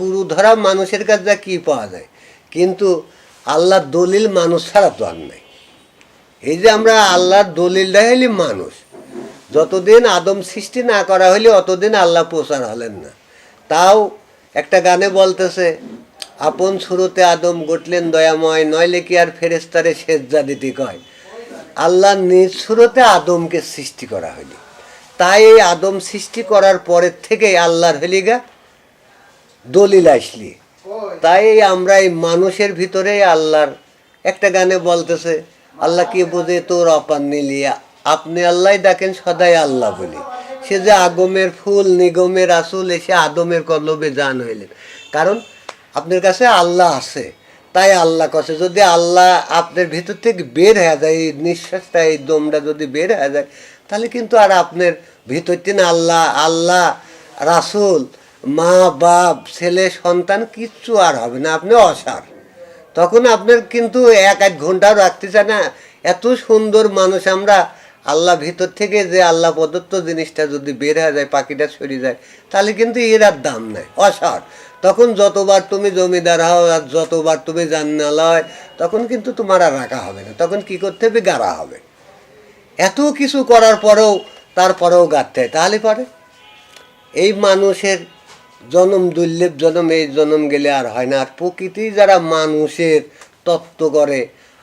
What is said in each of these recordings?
পুরু ধরা মানুষের কাছে যা কি পাওয়া যায়। কিন্তু আল্লাহর দলিল মানুষ ছাড়া তো আর নাই। এই যে আমরা আল্লাহর দলিলটা হইলি মানুষ। যতদিন আদম সৃষ্টি না করা হইলে, অতদিন আল্লাহ প্রচার হলেন না। তাও একটা গানে বলতেছে, আপন শুরুতে আদম গটলেন দয়াময়, নইলে কি আর ফেরেস্তারে সেজদা দিতে কয়? আল্লাহ নিজ শুরুতে আদমকে সৃষ্টি করা হইলি। তাই এই আদম সৃষ্টি করার পরের থেকে আল্লাহর হলিগা দলিল আসলি। তাই আমরা এই মানুষের ভিতরে আল্লাহর একটা গানে বলতেছে আল্লাহ কি বোঝে তোর অপার নিলিয়া আপনি আল্লাহ ডাকেন সদাই আল্লাহ বলি। সে যে আগমের ফুল নিগমের আসল এসে আদমের কলবে জান হইলেন। কারণ আপনার কাছে আল্লাহ আছে তাই আল্লাহ কাছে যদি আল্লাহ আপনার ভিতর থেকে বের হয়ে যায় এই নিঃশ্বাসটা এই দমটা যদি বের হয়ে যায় তাহলে কিন্তু আর আপনার ভিতর থেকে আল্লাহ আল্লাহ রাসুল মা, বাপ, ছেলে, সন্তান কিচ্ছু আর হবে না, আপনি অসার। তখন আপনার কিন্তু এক এক ঘন্টাও রাখতে চায় না। এত সুন্দর মানুষ আমরা, আল্লাহ ভিতর থেকে যে আল্লাহ প্রদত্ত জিনিসটা যদি বের হয়ে যায়, পাখিটা সরে যায়, তাহলে কিন্তু এর আর দাম নাই, অসার। তখন যতবার তুমি জমিদার হও আর যতবার তুমি জান্নাল হয় তখন কিন্তু তোমার আর রাখা হবে না। তখন কি করতে হবে? গাড়া হবে। এত কিছু করার পরেও, তারপরেও গাঁথতে হয়। তাহলে পারে? এই মানুষের জনম দুর্লভ জনম এই জনম গেলে আর হয় না। আর প্রকৃতি যারা মানুষের তত্ত্ব করে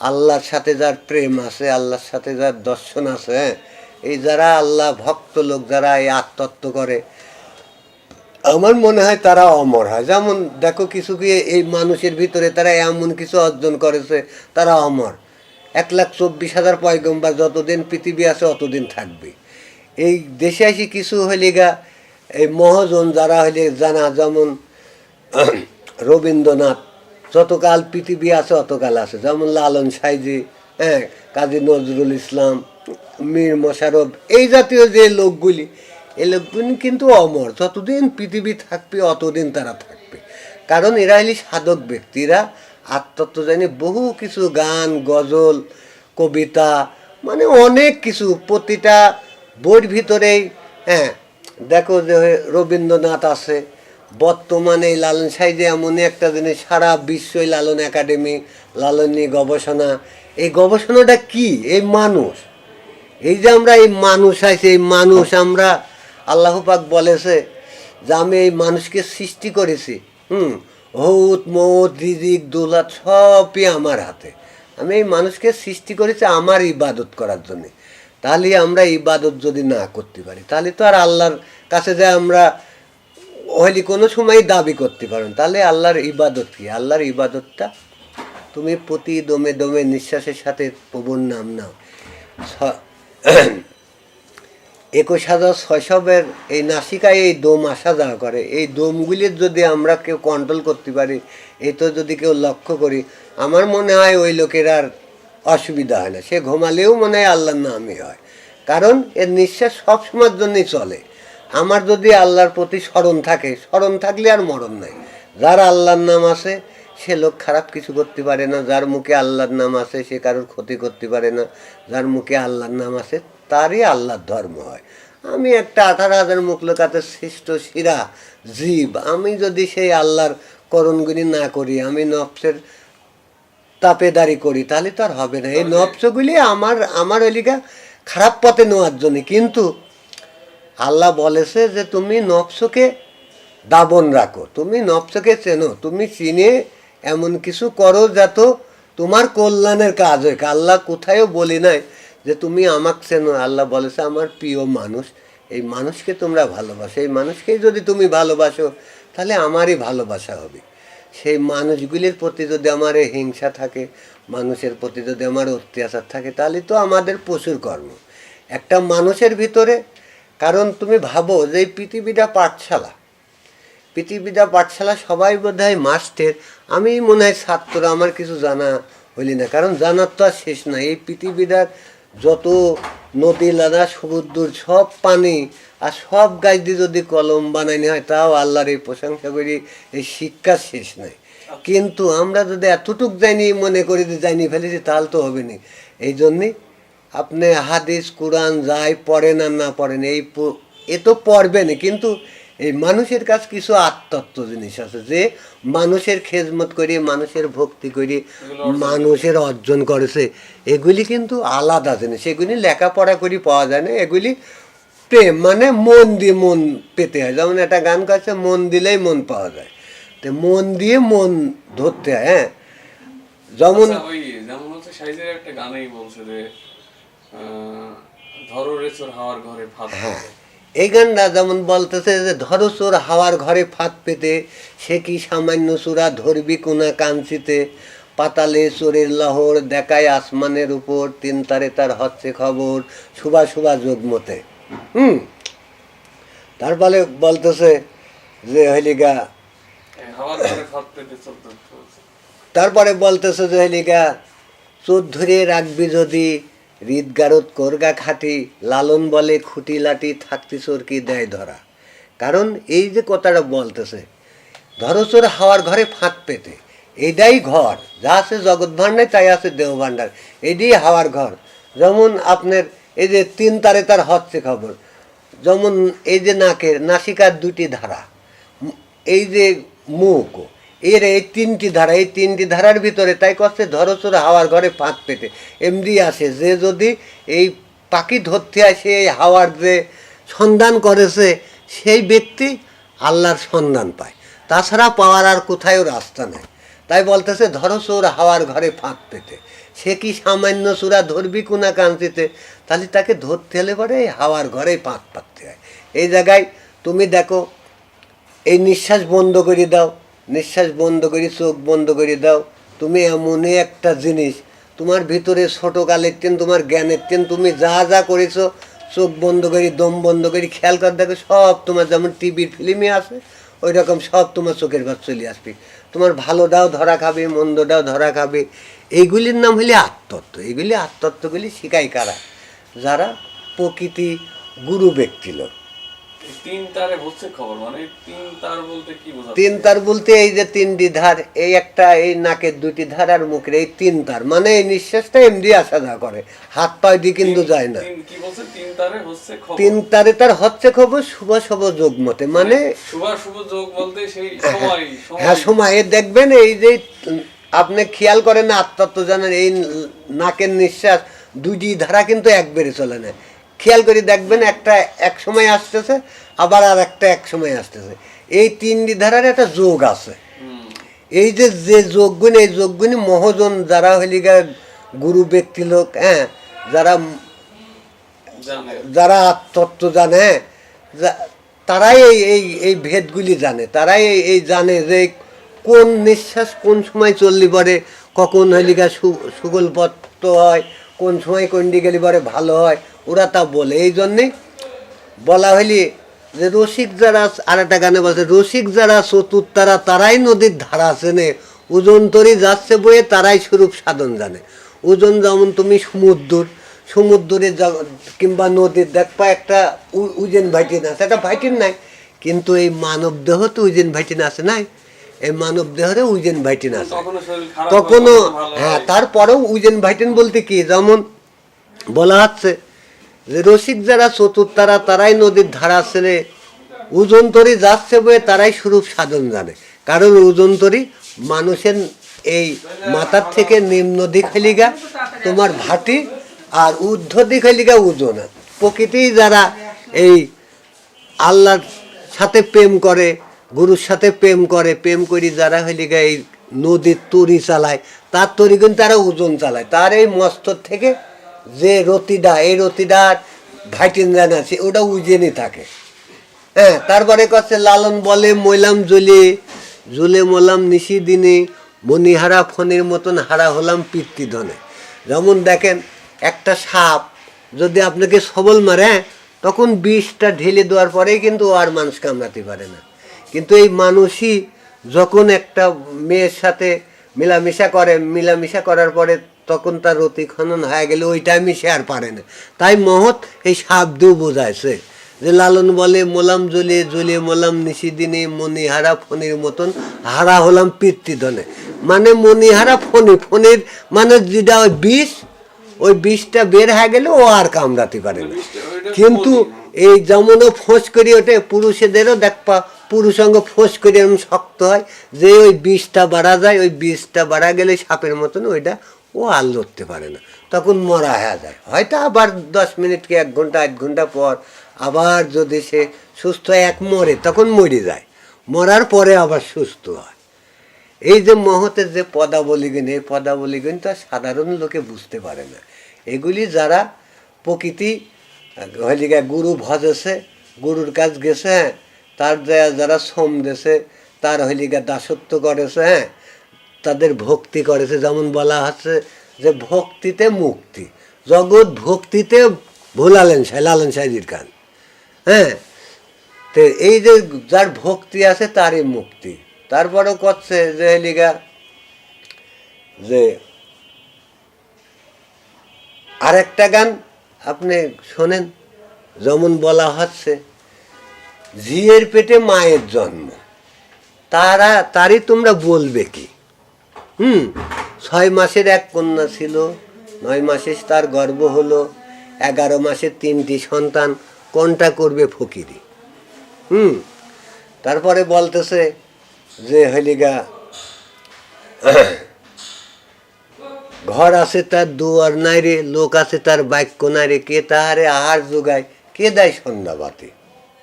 আল্লাহর সাথে যার প্রেম আছে আল্লাহর সাথে যার দর্শন আছে হ্যাঁ, এই যারা আল্লাহ ভক্ত লোক যারা এই আত্মত্ব করে আমার মনে হয় তারা অমর হয়। যেমন দেখো কিছু কি এই মানুষের ভিতরে তারা এমন কিছু অর্জন করেছে তারা অমর। এক লাখ চব্বিশ হাজার পয়গম্বার যতদিন পৃথিবী আছে অতদিন থাকবে। এই দেশে আসি কিছু হইলে গা এই মহাজন যারা হইলে জানা যেমন রবীন্দ্রনাথ, যতকাল পৃথিবী আছে অতকাল আছে। যেমন লালন সাইজি হ্যাঁ কাজী নজরুল ইসলাম, মীর মোশারফ, এই জাতীয় যে লোকগুলি, এই লোকগুলি কিন্তু অমর। যতদিন পৃথিবী থাকবে, অতদিন তারা থাকবে। কারণ এরা হলি সাধক ব্যক্তিরা। আত্মত্ব জানি বহু কিছু গান, গজল, কবিতা মানে অনেক কিছু, প্রতিটা বইয়ের ভিতরেই হ্যাঁ দেখো যে রবীন্দ্রনাথ আছে, বর্তমানে এই লালন সাইজে এমনই একটা জিনিস সারা বিশ্বই লালন একাডেমি, লালন নিয়ে গবেষণা। এই গবেষণাটা কি? এই মানুষ। এই যে আমরা এই মানুষ আছি, এই মানুষ আমরা, আল্লাহ পাক বলেছে যে আমি এই মানুষকে সৃষ্টি করেছি, হুম? হৌত মৌত রিজিক দৌলত সবই আমার হাতে। আমি এই মানুষকে সৃষ্টি করেছি আমার ইবাদত করার জন্যে। তাহলে আমরা ইবাদত যদি না করতে পারি, তাহলে তো আর আল্লাহর কাছে যে আমরা হইলে কোনো সময় দাবি করতে পারেন তাহলে আল্লাহর ইবাদত কি? আল্লাহর ইবাদতটা তুমি প্রতি দমে দমে নিঃশ্বাসের সাথে প্রভুর নাম নাও। একুশ হাজার ছয়সবের এই নাসিকায় এই দম আসা যাওয়া করে। এই দমগুলির যদি আমরা কেউ কন্ট্রোল করতে পারি এই তো যদি কেউ লক্ষ্য করি, আমার মনে হয় ওই লোকের আর অসুবিধা হয় না। সে ঘুমালেও মনে হয় আল্লাহর নামই হয়। কারণ এর নিঃশ্বাস সব সময়ের জন্যই চলে। আমার যদি আল্লাহর প্রতি স্মরণ থাকে, স্মরণ থাকলে আর মরণ নাই। যার আল্লাহর নাম আছে, সে লোক খারাপ কিছু করতে পারে না। যার মুখে আল্লাহর নাম আছে, সে কারোর ক্ষতি করতে পারে না। যার মুখে আল্লাহর নাম আছে, তারই আল্লাহর ধর্ম হয়। আমি একটা আঠারো হাজার মুখ লোকাতে সৃষ্ট শিরা, জীব। আমি যদি সেই আল্লাহর করণগুলি না করি, আমি নফসের তাপেদারি করি তাহলে তো আর হবে না। এই নফসগুলি আমার আমার এলিকা খারাপ পথে নেওয়ার জন্য। কিন্তু আল্লাহ বলেছে যে তুমি নফসকে দাবন রাখো। তুমি নফসকে চেনো তুমি চিনে এমন কিছু করো যাতে তোমার কল্যাণের কাজ হয়। আল্লাহ কোথায়ও বলি নাই যে তুমি আমাকে চেনো। আল্লাহ বলেছে আমার প্রিয় মানুষ এই মানুষকে তোমরা ভালোবাসো। এই মানুষকেই যদি তুমি ভালোবাসো তাহলে আমারই ভালোবাসা হবে। সেই মানুষগুলির প্রতি যদি আমার হিংসা থাকে, মানুষের প্রতি যদি আমার অত্যাচার থাকে, তাহলে তো আমাদের প্রচুর কর্ম। একটা মানুষের ভিতরে, কারণ তুমি ভাবো যে পৃথিবীটা পাঠশালা। পৃথিবীটা পাঠশালা সবাই বোধ হয় মাস্টের। আমি মনে হয় ছাত্র আমার কিছু জানা হইলি না, কারণ জানার তো আর শেষ নাই। এই পৃথিবীটার যত নদী লাদা সমুদ্র, সব পানি আর সব গাছ দিয়ে যদি কলম বানাইনি হয়, তাও আল্লাহর এই প্রশংসা করি, এই শিক্ষা শেষ নাই। কিন্তু আমরা যদি এতটুক যাইনি মনে করি যে যাইনি ফেলেছি, তাহলে তো হবে না। এই জন্যে আপনি হাদিস, কোরআন যাই পড়েন আর না পড়েন, এই এ তো পড়বেন কিন্তু এই মানুষের কাছ কিছু আত্মত্ব জিনিস আছে যে মানুষের খেজমত করি মানুষের ভক্তি করি মানুষের অর্জন করেছে এগুলি কিন্তু আলাদা জিনিস। এগুলি লেখাপড়া করি পাওয়া যায় না। এগুলি প্রেম মানে মন দিয়ে মন পেতে হয়। যেমন একটা গান কাছে মন দিলেই মন পাওয়া যায়। তো মন দিয়ে মন ধরতে হয় হ্যাঁ? যেমন আচ্ছা, যেমন হচ্ছে সাইজের একটা গানেই বলছে যে ধরো রে চোর হাওয়ার ঘরে হ্যাঁ। এই গানটা যেমন বলতেছে যে ধরো চোর হাওয়ার ঘরে ফাঁদ পেতে সে কি সামান্য চূড়া ধরবি কোনা কাঞ্চিতে? পাতালে চোরের লহর দেখায় আসমানের উপর তিন তারে তার হচ্ছে খবর শুভা শুভা যোগমতে হুম। তারপরে বলতেছে যে হলিগা বলছে। তারপরে বলতেছে যে হলিগা চোর ধরে রাখবি যদি হৃদগারত করগা খাটি, লালন বলে খুঁটি লাটি থাকতি চোর কি দেয় ধরা। কারণ এই যে কথাটা বলতেছে, ধরো চোর হাওয়ার ঘরে ফাঁদ পেতে। এইটাই ঘর, যা আছে জগৎ ভাণ্ডার, তাই আছে দেহ ভাণ্ডার। এটাই হাওয়ার ঘর। যেমন আপনার এই যে তিন তারে তার হচ্ছে খবর, যেমন এই যে নাকের, নাসিকার দুটি ধারা, এই যে মুখ এর এই তিনটি ধারা, এই তিনটি ধারার ভিতরে তাই করছে ধরচর হাওয়ার ঘরে ফাঁক পেতে। এমনি আসে যে যদি এই পাখি ধরতে আসে এই হাওয়ার যে সন্ধান করেছে, সেই ব্যক্তি আল্লাহর সন্ধান পায়। তাছাড়া পাওয়ার আর কোথাও রাস্তা নেই। তাই বলতেছে ধরচোর হাওয়ার ঘরে ফাঁক পেতে। সে কি সামান্য চূড়া ধরবি কোনা কাঞ্চিতে? তাহলে তাকে ধরতে হলে পরে হাওয়ার ঘরেই ফাঁক পাততে হয়। এই জায়গায় তুমি দেখো, এই নিঃশ্বাস বন্ধ করে দাও। নিঃশ্বাস বন্ধ করে, চোখ বন্ধ করে, দাও। তুমি এমনই একটা জিনিস। তোমার ভিতরে ছোটো কালের টেন, তোমার জ্ঞানের টেন, তুমি যা যা করেছ, চোখ বন্ধ করি, দম বন্ধ করি, খেয়াল করে দেখো, সব তোমার যেমন টিভির ফিল্মে আছে ওই রকম সব তোমার চোখের ঘর চলে আসবে। তোমার ভালোটাও ধরা খাবে, মন্দটাও ধরা খাবে। এইগুলির নাম হলে আত্মত্ব। এইগুলি আত্মত্বগুলি শিখায় কারা? যারা প্রকৃতি গুরু ব্যক্তি লোক। তিন তারে হচ্ছে খবর মানে তিন তার বলতে কি বোঝাচ্ছে? তিন তার বলতে এই যে তিনটি ধার এই একটা এই নাকের দুটি ধার আর মুখের এই তিন তার মানে এই নিঃশ্বাসটা এমনি আসা যাওয়া করে হাত পায়ে দিয়ে কিন্তু যায় না। তিন কি বলছে? তিন তারে হচ্ছে খবর। তিন তারে তার হচ্ছে খবর শুভ শুভ যোগ মতে মানে শুভ শুভ যোগ বলতে সেই সময় হ্যাঁ সময়ে। দেখবেন এই যে আপনি খেয়াল করেন না আত্মত্ব জানেন এই নাকের নিঃশ্বাস দুটি ধারা কিন্তু একবারে চলে না। খেয়াল করে দেখবেন একটা এক সময় আসতেছে আবার আর একটা এক সময় আসতেছে। এই তিনটি ধারার একটা যোগ আছে। এই যে যে যোগগুণী এই যোগগুণী মহাজন যারা হলিগা গুরু ব্যক্তি লোক হ্যাঁ যারা যারা তত্ত্ব জানে হ্যাঁ, তারাই এই এই এই ভেদগুলি জানে। তারাই এই এই জানে যে কোন নিঃশ্বাস কোন সময় চললি পরে কখন হলিগা সুগল পত্ত হয় কোন সময় কোন দিকে গেলে পরে ভালো হয় ওরা তা বলে। এই জন্যেই বলা হইলি যে রসিক যারা আর একটা গানে বলছে রসিক যারা চতুর তারা তারাই নদীর ধারা চেনে। ওজন তরি যাচ্ছে বয়ে তারাই স্বরূপ সাধন জানে। ওজন যেমন তুমি সমুদ্র সমুদ্রে কিংবা নদীর দেখবা একটা উজেন ভাইটিন আছে। একটা ভাইটিন নাই কিন্তু এই মানব দেহ তো উজেন ভাইটিন আছে নাই। এই মানব দেহরে উজেন ভাইটিন আছে। তখনও হয়, হ্যাঁ। তারপরেও উজেন ভাইটিন বলতে কি? যেমন বলা হচ্ছে রসিক যারা চতুর, তারা তারাই নদীর ধারা ছেড়ে ওজন তরি যাচ্ছে বয়ে তারাই স্বরূপ সাধন জানে। কারণ ওজন তরি মানুষের এই মাথার থেকে নিম্ন দিক হলিগা তোমার ভাটি আর ঊর্ধ্ব দিক হলিগা ওজন প্রকৃতি যারা এই আল্লাহর সাথে প্রেম করে, গুরুর সাথে প্রেম করে, প্রেম করি যারা হইলে গিয়ে এই নদীর তরি চালায়, তার তরি কিন্তু তারা ওজন চালায়। তার এই মস্তর থেকে যে রতিটা এই রতিটার ভাইটিন জান আছে ওটা উজেনই থাকে। হ্যাঁ তারপরে কাছে লালন বলে মইলাম জ্বলে জ্বলে মলাম নিশি দিনে, মণিহারা ফণের মতন হারা হলাম পিতৃধনে যেমন দেখেন, একটা সাপ যদি আপনাকে সবল মারে, তখন বিষটা ঢেলে দেওয়ার পরেই কিন্তু আর মানুষ কামড়াতে পারে না। কিন্তু এই মানুষই যখন একটা মেয়ের সাথে মেলামেশা করে, মেলামেশা করার পরে তখন তার রতি খনন হয়ে গেলে ওই টাইমে সে আর পারে না। তাই মহৎ এই সাপ দিয়েও বোঝাইছে যে লালন বলে মোলাম জ্বলে জ্বলে মোলাম নিশি দিনে মণিহারা ফণির মতন হারা হলাম পিতৃধনে। মানে মণিহারা ফণি ফণির মানে যেটা ওই বিষ ওই বিষটা বের হয়ে গেলে ও আর কামড়াতে পারে না। কিন্তু। এই যেমনও ফোঁস করি ওঠে পুরুষেদেরও দেখবা পুরুষাঙ্গ ফোঁস করে এরকম শক্ত হয় যে ওই বিষটা বাড়া যায় ওই বিষটা বাড়া গেলে সাপের মতন ওইটা ও আর লড়তে পারে না। তখন মরা হয়ে যায়। হয়তো আবার দশ মিনিট কি এক ঘণ্টা এক ঘণ্টা পর আবার যদি সে সুস্থ এক মরে, তখন মরে যায়। মরার পরে আবার সুস্থ হয়। এই যে মহতের যে পদাবলীগুণ, এই পদাবলীগুণ তো সাধারণ লোকে বুঝতে পারে না। এগুলি যারা প্রকৃতি হলিকা গুরু ভজেছে গুরুর কাজ গেছে হ্যাঁ তার যারা শ্রম দেছে, তার হলিকা দাসত্ব করেছে হ্যাঁ তাদের ভক্তি করেছে যেমন বলা হচ্ছে যে ভক্তিতে মুক্তি। জগৎ ভক্তিতে ভোলালেন সাই, লালেন সাইজির খান। হ্যাঁ? তো এই যে যার ভক্তি আছে তারই মুক্তি। তারপরেও করছে যে লিগা যে আরেকটা গান আপনি শোনেন, যেমন বলা হচ্ছে, ঝিয়ের পেটে মায়ের জন্ম। তারা, তারই তোমরা বলবে কি? হুম, ছয় মাসের এক কন্যা ছিল, নয় মাসে তার গর্ব হলো, এগারো মাসের তিনটি সন্তান, কোনটা করবে ফকিরি? হুম, তারপরে বলতেছে যে, হলিগা, ঘর আছে তার দুয়ার নাই রে লোক আছে তার বাক্য নাই রে কে তাহারে আহার যোগায়, কে দেয় সন্ধ্যা বাতি